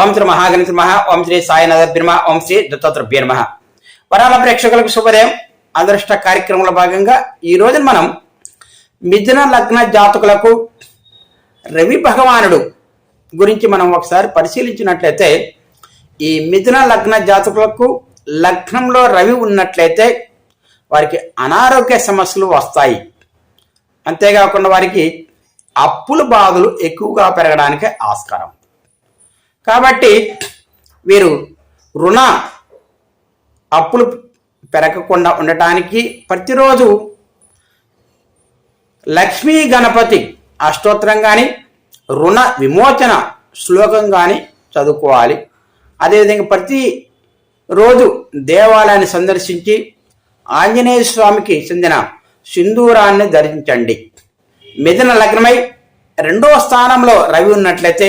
ఓం శ్రీ మహాగణిత నమ ఓం శ్రీ సాయినాథ బ్రహ్మ ఓం శ్రీ దత్తాత్రభ్య నమ. వరాల ప్రేక్షకులకు శుభోదయం. అదృష్ట కార్యక్రమంలో భాగంగా ఈ రోజున మనం మిథున లగ్న జాతకులకు రవి భగవానుడు గురించి మనం ఒకసారి పరిశీలించినట్లయితే ఈ మిథున లగ్న జాతకులకు లగ్నంలో రవి ఉన్నట్లయితే వారికి అనారోగ్య సమస్యలు వస్తాయి. అంతేకాకుండా వారికి అప్పుల బాధలు ఎక్కువగా పెరగడానికి ఆస్కారం. కాబట్టి వీరు రుణ అప్పులు పెరగకుండా ఉండటానికి ప్రతిరోజు లక్ష్మీ గణపతి అష్టోత్తరం కానీ రుణ విమోచన శ్లోకం కానీ చదువుకోవాలి. అదేవిధంగా ప్రతి రోజు దేవాలయాన్ని సందర్శించి ఆంజనేయ స్వామికి చెందిన సింధూరాన్ని ధరించండి. మిథున లగ్నమై రెండవ స్థానంలో రవి ఉన్నట్లయితే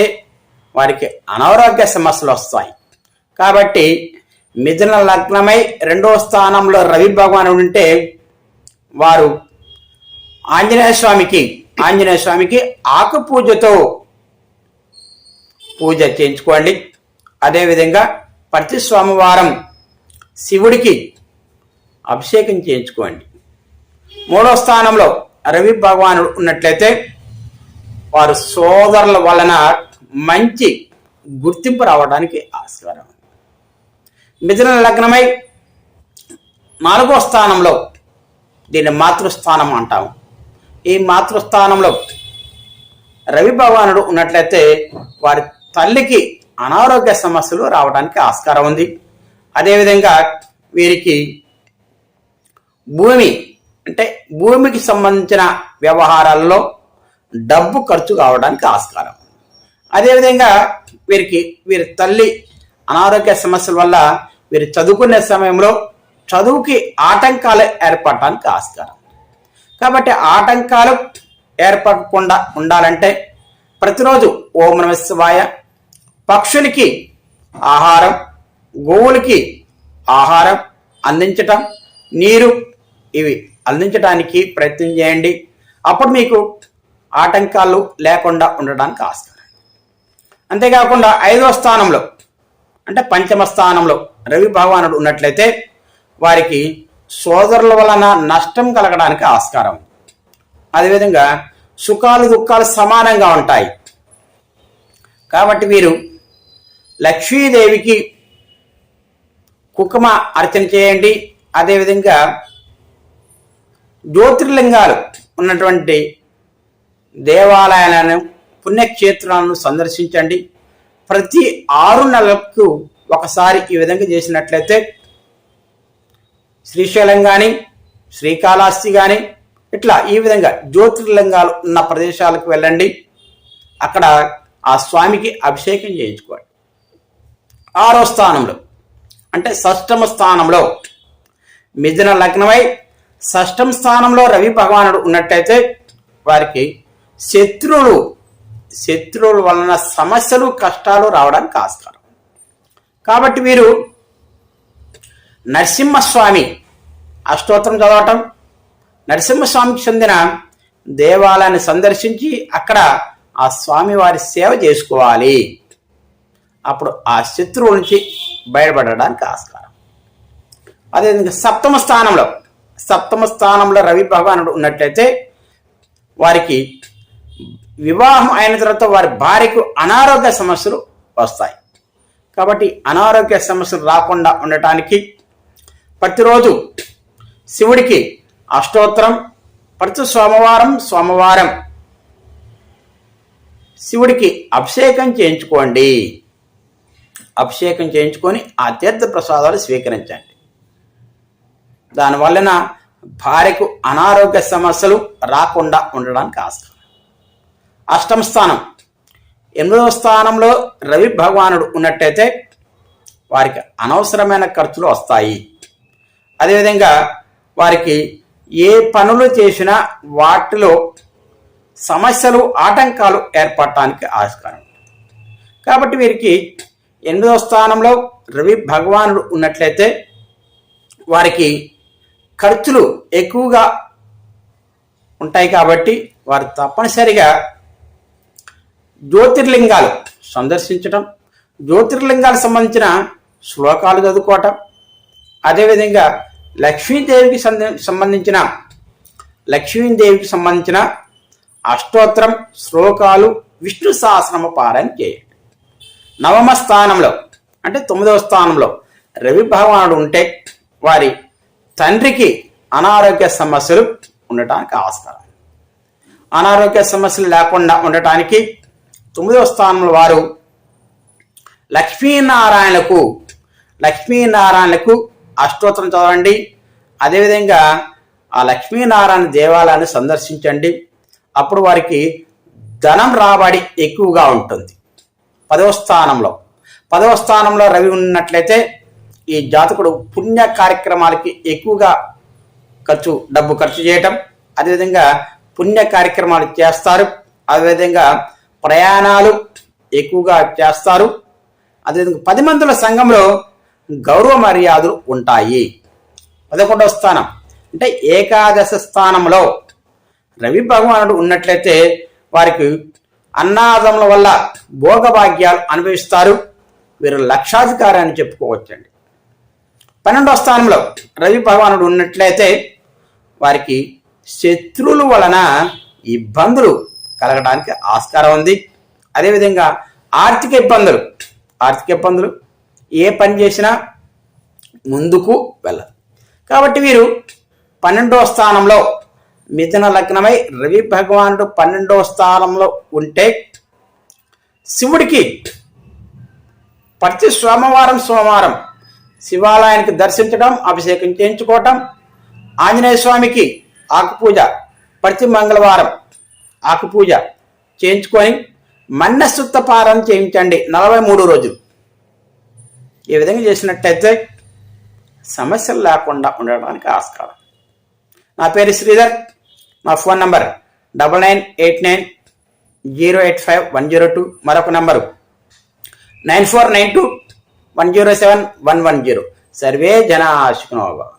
వారికి అనారోగ్య సమస్యలు వస్తాయి. కాబట్టి మిథున లగ్నమై రెండవ స్థానంలో రవి భగవానుడు ఉంటే వారు ఆంజనేయ స్వామికి ఆంజనేయ స్వామికి ఆకు పూజతో పూజ చేయించుకోండి. అదేవిధంగా ప్రతి సోమవారం శివుడికి అభిషేకం చేయించుకోండి. మూడో స్థానంలో రవి భగవానుడు ఉన్నట్లయితే వారు సోదరుల వలన మంచి గుర్తింపు రావడానికి ఆస్కారం. ఉంది. మిథున లగ్నమై నాలుగో స్థానంలో దీన్ని మాతృస్థానం అంటాము ఈ మాతృస్థానంలో రవి భగవానుడు ఉన్నట్లయితే వారి తల్లికి అనారోగ్య సమస్యలు రావడానికి ఆస్కారం ఉంది. అదేవిధంగా వీరికి భూమి అంటే భూమికి సంబంధించిన వ్యవహారాల్లో డబ్బు ఖర్చు కావడానికి ఆస్కారం. అదేవిధంగా వీరికి వీరి తల్లి అనారోగ్య సమస్యల వల్ల వీరు చదువుకునే సమయంలో చదువుకి ఆటంకాలు ఏర్పడటానికి ఆస్కారం. కాబట్టి ఆటంకాలు ఏర్పడకుండా ఉండాలంటే ప్రతిరోజు ఓం నమ శివాయ పక్షులకి ఆహారం గోవులకి ఆహారం అందించటం నీరు ఇవి అందించడానికి ప్రయత్నం చేయండి. అప్పుడు మీకు ఆటంకాలు లేకుండా ఉండడానికి ఆస్కారం. అంతేకాకుండా ఐదవ స్థానంలో అంటే పంచమ స్థానంలో రవి భగవానుడు ఉన్నట్లయితే వారికి సోదరుల వలన నష్టం కలగడానికి ఆస్కారం. అదేవిధంగా సుఖాలు దుఃఖాలు సమానంగా ఉంటాయి. కాబట్టి వీరు లక్ష్మీదేవికి కుకుమ అర్చన చేయండి. అదేవిధంగా జ్యోతిర్లింగాలు ఉన్నటువంటి దేవాలయాలను పుణ్యక్షేత్రాలను సందర్శించండి. ప్రతి ఆరు నెలలకు ఒకసారి ఈ విధంగా చేసినట్లయితే శ్రీశైలం కానీ శ్రీకాళహస్తి కానీ ఇట్లా ఈ విధంగా జ్యోతిర్లింగాలు ఉన్న ప్రదేశాలకు వెళ్ళండి. అక్కడ ఆ స్వామికి అభిషేకం చేయించుకోండి. ఆరో స్థానంలో అంటే షష్టమ స్థానంలో మిథున లగ్నమై షష్టం స్థానంలో రవి భగవానుడు ఉన్నట్టయితే వారికి శత్రువులు శత్రువుల వలన సమస్యలు కష్టాలు రావడానికి ఆస్కారం. కాబట్టి వీరు నరసింహస్వామి అష్టోత్తరం చదవటం నరసింహస్వామికి చెందిన దేవాలయాన్ని సందర్శించి అక్కడ ఆ స్వామి వారి సేవ చేసుకోవాలి. అప్పుడు ఆ శత్రువుల నుంచి బయటపడడానికి ఆస్కారం. అదేవిధంగా సప్తమ స్థానంలో సప్తమ స్థానంలో రవి భగవానుడు ఉన్నట్లయితే వారికి వివాహం అయిన తర్వాత వారి భార్యకు అనారోగ్య సమస్యలు వస్తాయి. కాబట్టి అనారోగ్య సమస్యలు రాకుండా ఉండటానికి ప్రతిరోజు శివుడికి అష్టోత్తరం ప్రతి సోమవారం సోమవారం శివుడికి అభిషేకం చేయించుకోండి. అభిషేకం చేయించుకొని ఆ తీర్థ ప్రసాదాలు స్వీకరించండి. దానివలన భార్యకు అనారోగ్య సమస్యలు రాకుండా ఉండడానికి ఆస్కారం. అష్టమ స్థానం. ఎనిమిదవ స్థానంలో రవి భగవానుడు ఉన్నట్టయితే వారికి అనవసరమైన ఖర్చులు వస్తాయి. అదేవిధంగా వారికి ఏ పనులు చేసినా వాటిలో సమస్యలు ఆటంకాలు ఏర్పడటానికి ఆస్కారం. కాబట్టి వీరికి ఎనిమిదవ స్థానంలో రవి భగవానుడు ఉన్నట్లయితే వారికి ఖర్చులు ఎక్కువగా ఉంటాయి కాబట్టి వారు తప్పనిసరిగా జ్యోతిర్లింగాలు సందర్శించటం. జ్యోతిర్లింగాలకు సంబంధించిన శ్లోకాలు చదువుకోవటం. అదేవిధంగా లక్ష్మీదేవికి సంబంధించిన లక్ష్మీదేవికి సంబంధించిన అష్టోత్తరం శ్లోకాలు విష్ణు సహస్రమ పారాయణ చేయండి. నవమ స్థానంలో అంటే తొమ్మిదవ స్థానంలో రవి భగవానుడు ఉంటే వారి తండ్రికి అనారోగ్య సమస్యలు ఉండటానికి ఆస్కారం. అనారోగ్య సమస్యలు లేకుండా ఉండటానికి తొమ్మిదవ స్థానంలో వారు లక్ష్మీనారాయణకు లక్ష్మీనారాయణకు అష్టోత్తరం చదవండి. అదేవిధంగా ఆ లక్ష్మీనారాయణ దేవాలయాన్ని సందర్శించండి. అప్పుడు వారికి ధనం రాబడి ఎక్కువగా ఉంటుంది. పదవ స్థానంలో పదవ స్థానంలో రవి ఉన్నట్లయితే ఈ జాతకుడు పుణ్య కార్యక్రమాలకి ఎక్కువగా ఖర్చు డబ్బు ఖర్చు చేయటం. అదేవిధంగా పుణ్య కార్యక్రమాలు చేస్తారు. అదేవిధంగా ప్రయాణాలు ఎక్కువగా చేస్తారు. అదేవిధంగా పది మందుల సంఘంలో గౌరవ మర్యాదలు ఉంటాయి. పదకొండవ స్థానం. అంటే ఏకాదశ స్థానంలో రవి భగవానుడు ఉన్నట్లయితే వారికి అన్నాదముల వల్ల భోగభాగ్యాలు అనుభవిస్తారు. వీరు లక్షాధికారి అని చెప్పుకోవచ్చండి. పన్నెండవ స్థానంలో రవి భగవానుడు ఉన్నట్లయితే వారికి శత్రువుల వలన ఇబ్బందులు కలగడానికి ఆస్కారం ఉంది. అదేవిధంగా ఆర్థిక ఇబ్బందులు. ఆర్థిక ఇబ్బందులు. ఏ పని చేసినా ముందుకు వెళ్ళదు. కాబట్టి వీరు పన్నెండవ స్థానంలో మిథున లగ్నమై రవి భగవానుడు పన్నెండవ స్థానంలో ఉంటే శివుడికి ప్రతి సోమవారం సోమవారం శివాలయానికి దర్శించడం అభిషేకం చేయించుకోవటం ఆంజనేయ స్వామికి ఆకుపూజ ప్రతి మంగళవారం ఆకుపూజ చేయించుకొని మన్నసుత్త పారం చేయించండి నలభై మూడు రోజులు. ఈ విధంగా చేసినట్టయితే సమస్యలు లేకుండా ఉండడానికి ఆస్కారం. నా పేరు శ్రీధర్ నా phone number double nine eight nine zero eight five one zero two మరొక number nine four nine two one zero seven one one zero. Survey జన శుక్నోభవ